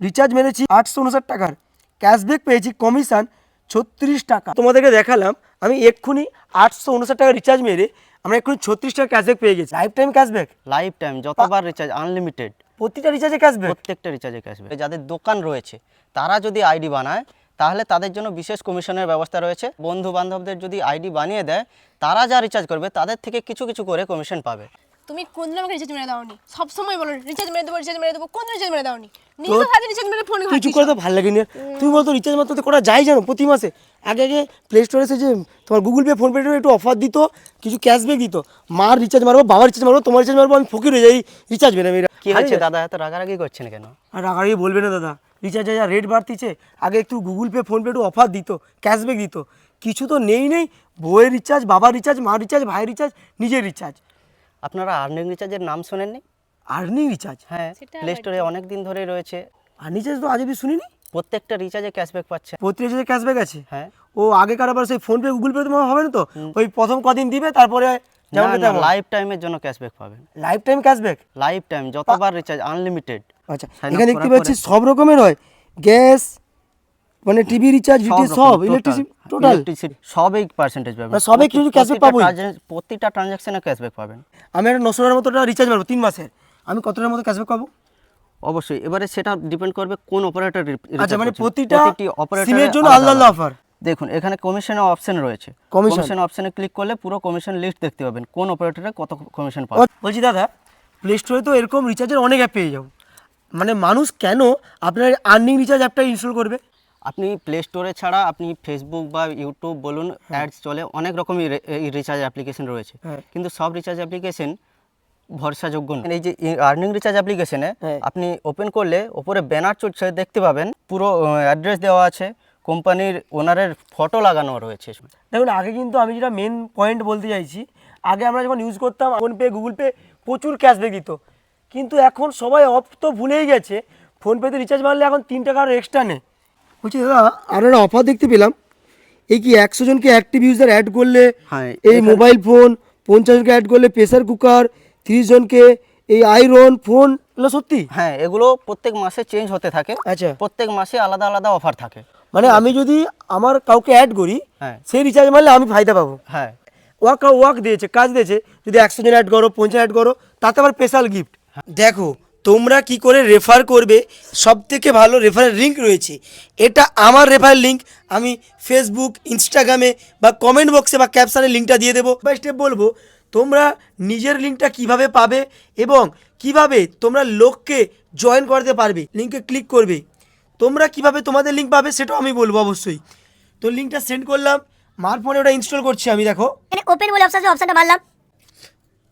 Recharge মেরেছি আটশো উনষাট টাকার। ক্যাশব্যাক পেয়েছি কমিশন ছত্রিশ টাকা। তোমাদেরকে দেখালাম আমি এক্ষুনি আটশো উনষাট টাকা রিচার্জ মেরে আমরা এক্ষুনি ছত্রিশ টাকা ক্যাশব্যাক পেয়ে গেছি। Life time cashback life time যতবার রিচার্জ আনলিমিটেড প্রতিটা রিচার্জে ক্যাশব্যাক প্রত্যেকটা রিচার্জে ক্যাশব্যাক যাদের দোকান রয়েছে তারা যদি আইডি বানায় তাহলে তাদের জন্য বিশেষ কমিশনের ব্যবস্থা রয়েছে। বন্ধু বান্ধবদের যদি আইডি বানিয়ে দেয় তারা যা রিচার্জ করবে তাদের থেকে কিছু কিছু করে কমিশন পাবে। তুমি কোনদিন আমাকে রিচার্জ মেরে দাওনি? সব সময় বলো রিচার্জ মেরে দেবো রিচার্জ মেরে দেবো কোন রিচার্জ মেরে দাওনি? নিজে সাথে রিচার্জ মেরে ফোন তুই চুপ করে তো ভালো লাগেনি। তুমি বলতো রিচার্জ মাত্র তো করা যায় জানো প্রতি মাসে? আগে আগে প্লে স্টোরে এসে যে তোমার গুগল পে ফোন পে একটু অফার দিত কিছু ক্যাশব্যাক দিত। মার রিচার্জ মারবো বাবার রিচার্জ মারবো তোমার রিচার্জ মারবো আমি ফকির হয়ে যাই রিচার্জ মেরে মেরে কি হচ্ছে দাদা? এত রাগারাগি করছেন কেন? আর রাগাড়ি বলবে না দাদা। রিচার্জে যা রেট বাড়তিছে আগে একটু গুগল পে ফোন পে একটু অফার দিত ক্যাশব্যাক দিত। কিছু তো নেই নেই বইয়ের রিচার্জ বাবার রিচার্জ মার রিচার্জ ভাইয়ের রিচার্জ নিজের রিচার্জ। আপনারা আর্নিং রিচার্জের নাম শোনেননি? আর্নিং রিচার্জ হ্যাঁ প্লে স্টোরে অনেক দিন ধরেই রয়েছে। আর রিচার্জ তো আজ অব্দি শুনিনি? প্রত্যেকটা রিচার্জে ক্যাশব্যাক পাচ্ছে। প্রতি রিচার্জে ক্যাশব্যাক আছে? হ্যাঁ। ও আগেকার আবার সেই ফোন পে গুগল পে তোমার হবে না তো? ওই প্রথম কদিন দিবে তারপরে যেমন লাইফ টাইমের জন্য ক্যাশব্যাক পাবেন। Life time cashback life time যতবার রিচার্জ আনলিমিটেড আচ্ছা এখানে দেখতে পাচ্ছি সব রকমের হয়। গ্যাস মানে টিভি রিচার্জ ডিটিএইচ সব ইলেকট্রিসিটি টোটাল সবই পার্সেন্টেজ পাবেন। মানে সবে কিছু cashback পাবোই? প্রতিটা ট্রানজাকশনে ক্যাশব্যাক পাবেন। আমি একটা নশো টাকার মতো রিচার্জ মারবো তিন মাসের। আমি কত টাকার মতো ক্যাশব্যাক পাবো? অবশ্যই। এবারে সেটা ডিপেন্ড করবে কোন অপারেটর আচ্ছা মানে প্রতিটা সিমের জন্য আলাদা আলাদা অফার দেখুন এখানে কমিশনের অপশন রয়েছে। কমিশন অপশনে ক্লিক করলে পুরো কমিশন লিস্ট দেখতে পাবেন। কোন অপারেটরে কত কমিশন পাবে। বলছি দাদা প্লে স্টোরে তো এরকম রিচার্জের অনেক অ্যাপ পেয়ে যাব মানে মানুষ কেন আপনার আর্নিং রিচার্জ অ্যাপটা ইনস্টল করবে? আপনি প্লে স্টোরে ছাড়া আপনি ফেসবুক বা ইউটিউব বলুন অ্যাডস চলে অনেক রকমই রিচার্জ অ্যাপ্লিকেশন রয়েছে হ্যাঁ। কিন্তু সব রিচার্জ অ্যাপ্লিকেশন ভরসাযোগ্য নয়। এই যে আর্নিং রিচার্জ অ্যাপ্লিকেশনে। আপনি ওপেন করলে ওপরে ব্যানার চলছে দেখতে পাবেন পুরো অ্যাড্রেস দেওয়া আছে কোম্পানির ওনারের ফটো লাগানো রয়েছে দেখুন আগে কিন্তু আমি যেটা মেন পয়েন্ট বলতে চাইছি আগে আমরা যখন ইউজ করতাম ফোনপে গুগল পে প্রচুর ক্যাশব্যাক দিত কিন্তু এখন সবাই অফ তো ভুলেই গেছে ফোনপেতে রিচার্জ মারলে এখন তিন টাকা আরও এক্সট্রা নেই বলছি দাদা আরও একটা অফার দেখতে পেলাম। এই কি একশো জনকে অ্যাক্টিভ ইউজার অ্যাড করলে হ্যাঁ, এই মোবাইল ফোন পঞ্চাশ জনকে অ্যাড করলে প্রেসার কুকার তিরিশ জনকে এই আয়রন ফোন এগুলো সত্যি? হ্যাঁ এগুলো প্রত্যেক মাসে চেঞ্জ হতে থাকে। আচ্ছা। প্রত্যেক মাসে আলাদা আলাদা অফার থাকে। মানে আমি যদি আমার কাউকে অ্যাড করি হ্যাঁ। সেই রিচার্জ মারলে আমি ফায়দা পাবো। হ্যাঁ। ওয়ার্ক ওয়ার্ক দিয়েছে কাজ দিয়েছে। যদি একশো জন অ্যাড করো পঞ্চাশ অ্যাড করো তাতে আবার স্পেশাল গিফট দেখো তোমরা কি করে রেফার করবে? সব থেকে ভালো রেফারের লিঙ্ক রয়েছে। এটা আমার রেফারের লিঙ্ক আমি ফেসবুক ইনস্টাগ্রামে বা কমেন্ট বক্সে বা ক্যাপশানে লিঙ্কটা দিয়ে দেবো। বাই স্টেপ বলব, তোমরা নিজের লিঙ্কটা কীভাবে পাবে এবং কীভাবে তোমরা লোককে জয়েন করতে পারবে? লিঙ্কে ক্লিক করবে। তোমরা কীভাবে তোমাদের লিঙ্ক পাবে সেটাও আমি বলব অবশ্যই। তো লিঙ্কটা সেন্ড করলাম। মার ফোনে ওটা ইনস্টল করছি আমি, দেখো। ওপেন বলে অপশন অপশনটা মারলাম।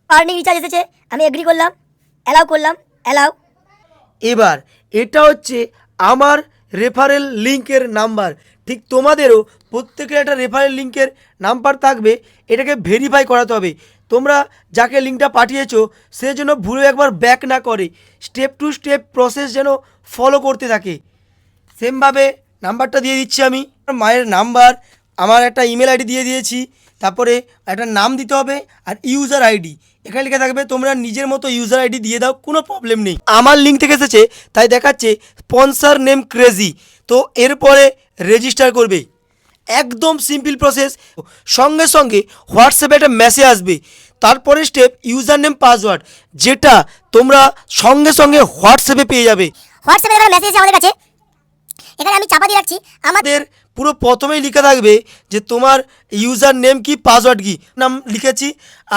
আর্নিং রিচার্জ এসেছে, আমি এগ্রি করলাম অ্যালাউ করলাম। অ্যালাউ এবার, এটা হচ্ছে আমার রেফারেল লিঙ্কের নাম্বার। ঠিক তোমাদেরও প্রত্যেকের একটা রেফারেল লিঙ্কের নাম্বার থাকবে, এটাকে ভেরিফাই করাতে হবে। তোমরা যাকে লিঙ্কটা পাঠিয়েছো, সে যেন ভুলে একবার ব্যাক না করে। স্টেপ টু স্টেপ প্রসেস যেন ফলো করতে থাকে। সেমভাবে নাম্বারটা দিয়ে দিচ্ছি আমি। মায়ের নাম্বার আমার একটা ইমেল আইডি দিয়ে দিয়েছি। তারপরে একটা নাম দিতে হবে আর ইউজার আইডি এখানে লেখা থাকবে তোমরা নিজের মতো ইউজার আইডি দিয়ে দাও কোনো প্রবলেম নেই। আমার লিঙ্ক থেকে এসেছে তাই দেখাচ্ছে স্পন্সার নেম ক্রেজি তো এরপরে রেজিস্টার করবে। একদম সিম্পল প্রসেস সঙ্গে সঙ্গে হোয়াটসঅ্যাপে একটা মেসেজ আসবে। তারপরে স্টেপ ইউজার নেম পাসওয়ার্ড যেটা তোমরা সঙ্গে সঙ্গে হোয়াটসঅ্যাপে পেয়ে যাবে। হোয়াটসঅ্যাপে এখানে মেসেজ আমাদের কাছে। এখানে আমি চাপা দিয়ে রাখছি। আমাদের পুরো প্রথমেই লেখা থাকবে যে তোমার ইউজার নেম কি পাসওয়ার্ড কি। নাম লিখেছি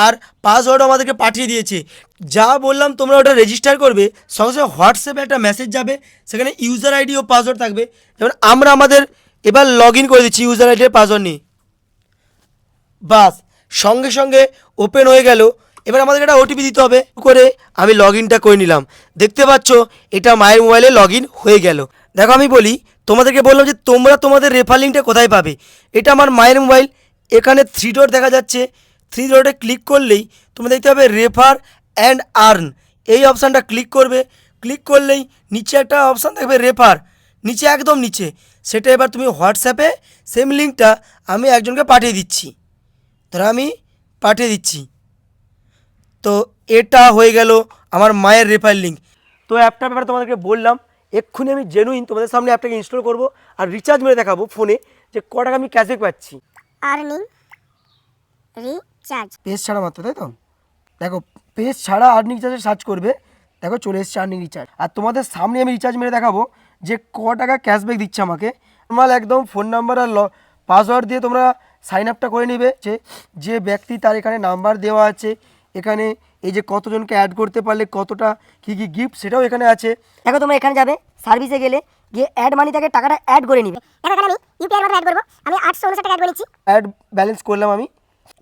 আর পাসওয়ার্ডও আমাদেরকে পাঠিয়ে দিয়েছে। যা বললাম তোমরা ওটা রেজিস্টার করবে, সঙ্গে সঙ্গে হোয়াটসঅ্যাপে একটা মেসেজ যাবে, সেখানে ইউজার আইডি ও পাসওয়ার্ড থাকবে। যেমন আমরা আমাদের এবার লগ ইন করে দিচ্ছি ইউজার আইডি পাসওয়ার্ড নিয়ে। বাস, সঙ্গে সঙ্গে ওপেন হয়ে গেল। এবার আমাদেরকে একটা ওটিপি দিতে হবে। করে আমি লগ ইনটা করে নিলাম। দেখতে পাচ্ছ, এটা মায়ের মোবাইলে লগ ইন হয়ে গেল। দেখো আমি বলি, তোমাদেরকে বললাম যে তোমরা তোমাদের রেফার কোথায় পাবে? এটা আমার মায়ের মোবাইল, এখানে থ্রি ডট দেখা যাচ্ছে। থ্রি ডটে ক্লিক করলেই তোমরা দেখতে পাবে রেফার অ্যান্ড আর্ন এই অপশানটা ক্লিক করবে। ক্লিক করলেই নিচে একটা অপশান থাকবে রেফার নিচে একদম নিচে। সেটা এবার তুমি হোয়াটসঅ্যাপে সেম লিঙ্কটা আমি একজনকে পাঠিয়ে দিচ্ছি। ধরো আমি পাঠিয়ে দিচ্ছি। তো এটা হয়ে গেল আমার মায়ের রেফার লিঙ্ক তো অ্যাপটার ব্যাপারে তোমাদেরকে বললাম এক্ষুনি আমি জেনুইন তোমাদের সামনে অ্যাপটাকে ইনস্টল করব আর রিচার্জ মেরে দেখাবো ফোনে যে ক টাকা আমি ক্যাশব্যাক পাচ্ছি। আর্নিং রিচার্জ পেজ ছাড়া মাত্র তাই তো? দেখো পেজ ছাড়া আর্নিং রিচার্জে সার্চ করবে। দেখো চলে এসছে আর্নিং রিচার্জ আর তোমাদের সামনে আমি রিচার্জ মেরে দেখাবো যে ক টাকা ক্যাশব্যাক দিচ্ছে আমাকে। নর্মাল একদম ফোন নাম্বার আর পাসওয়ার্ড দিয়ে তোমরা সাইন আপটা করে নেবে যে যে ব্যক্তি তার এখানে নাম্বার দেওয়া আছে এখানে এই যে কতজনকে অ্যাড করতে পারলে কতটা কী কী গিফট সেটাও এখানে আছে। দেখো তোমরা এখানে যাবে সার্ভিসে গেলে গিয়ে অ্যাড মানি থেকে টাকাটা অ্যাড করে নিবে। এখানে আমি ইউপিআই এর মাধ্যমে অ্যাড করব আমি আটশো উনষাট টাকা অ্যাড করে নিচ্ছি অ্যাড ব্যালেন্স করলাম আমি।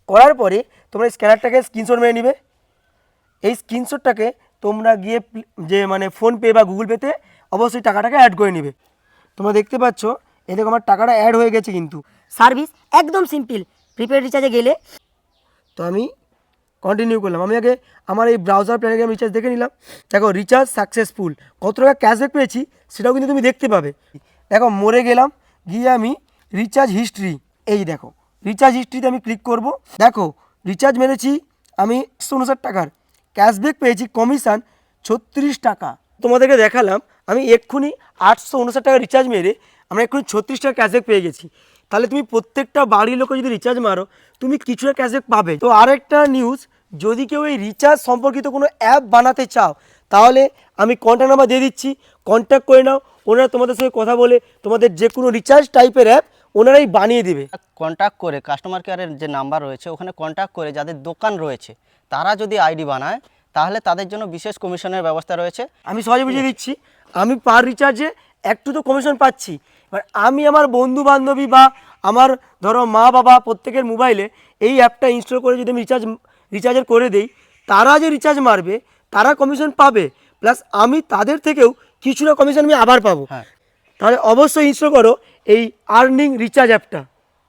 করার পরে তোমরা স্ক্যানারটাকে স্ক্রিনশট মেরে নিবে। এই স্ক্রিনশটটাকে তোমরা গিয়ে যে মানে ফোনপে বা গুগল পেতে অবশ্যই টাকাটাকে অ্যাড করে নিবে। তোমরা দেখতে পাচ্ছ এই দেখো আমার টাকাটা অ্যাড হয়ে গেছে কিন্তু। সার্ভিস একদম সিম্পল প্রিপেড রিচার্জে গেলে। তো আমি কন্টিনিউ করলাম। আমি আগে আমার এই ব্রাউজার প্ল্যানে আমি রিচার্জ দেখে নিলাম। দেখো রিচার্জ সাকসেসফুল কত টাকা ক্যাশব্যাক পেয়েছি, সেটাও কিন্তু তুমি দেখতে পাবে। দেখো, মরে গেলাম, গিয়ে আমি রিচার্জ হিস্ট্রি এই দেখো রিচার্জ হিস্ট্রিতে আমি ক্লিক করব। দেখো রিচার্জ মেরেছি আমি একশো উনষাট টাকার। ক্যাশব্যাক পেয়েছি কমিশন ছত্রিশ টাকা। তোমাদেরকে দেখালাম, আমি এক্ষুনি আটশো উনষাট টাকা রিচার্জ মেরে আমরা এক্ষুনি ছত্রিশ টাকা ক্যাশব্যাক পেয়ে গেছি। তাহলে তুমি প্রত্যেকটা বাড়ির লোকে যদি রিচার্জ মারো তুমি কিছুটা ক্যাশব্যাক পাবে। তো আরেকটা নিউজ যদি কেউ এই রিচার্জ সম্পর্কিত কোনো অ্যাপ বানাতে চাও তাহলে আমি কন্ট্যাক্ট নাম্বার দিয়ে দিচ্ছি। কন্ট্যাক্ট করে নাও ওনারা তোমাদের সঙ্গে কথা বলে তোমাদের যে কোনো রিচার্জ টাইপের অ্যাপ ওনারাই বানিয়ে দেবে। কন্ট্যাক্ট করে কাস্টমার কেয়ারের যে নাম্বার রয়েছে ওখানে কন্ট্যাক্ট করে যাদের দোকান রয়েছে তারা যদি আইডি বানায় তাহলে তাদের জন্য বিশেষ কমিশনের ব্যবস্থা রয়েছে। আমি সহজে বুঝিয়ে দিচ্ছি। আমি পার রিচার্জে একটু তো কমিশন পাচ্ছি। এবার আমি আমার বন্ধু বান্ধবী বা আমার ধরো মা বাবা প্রত্যেকের মোবাইলে এই অ্যাপটা ইনস্টল করে যদি আমি রিচার্জ রিচার্জের করে দেই তারা যে রিচার্জ মারবে তারা কমিশন পাবে। প্লাস আমি তাদের থেকেও কিছুটা কমিশন আমি আবার পাবো। হ্যাঁ। তাহলে অবশ্যই ইনস্টল করো এই আর্নিং রিচার্জ অ্যাপটা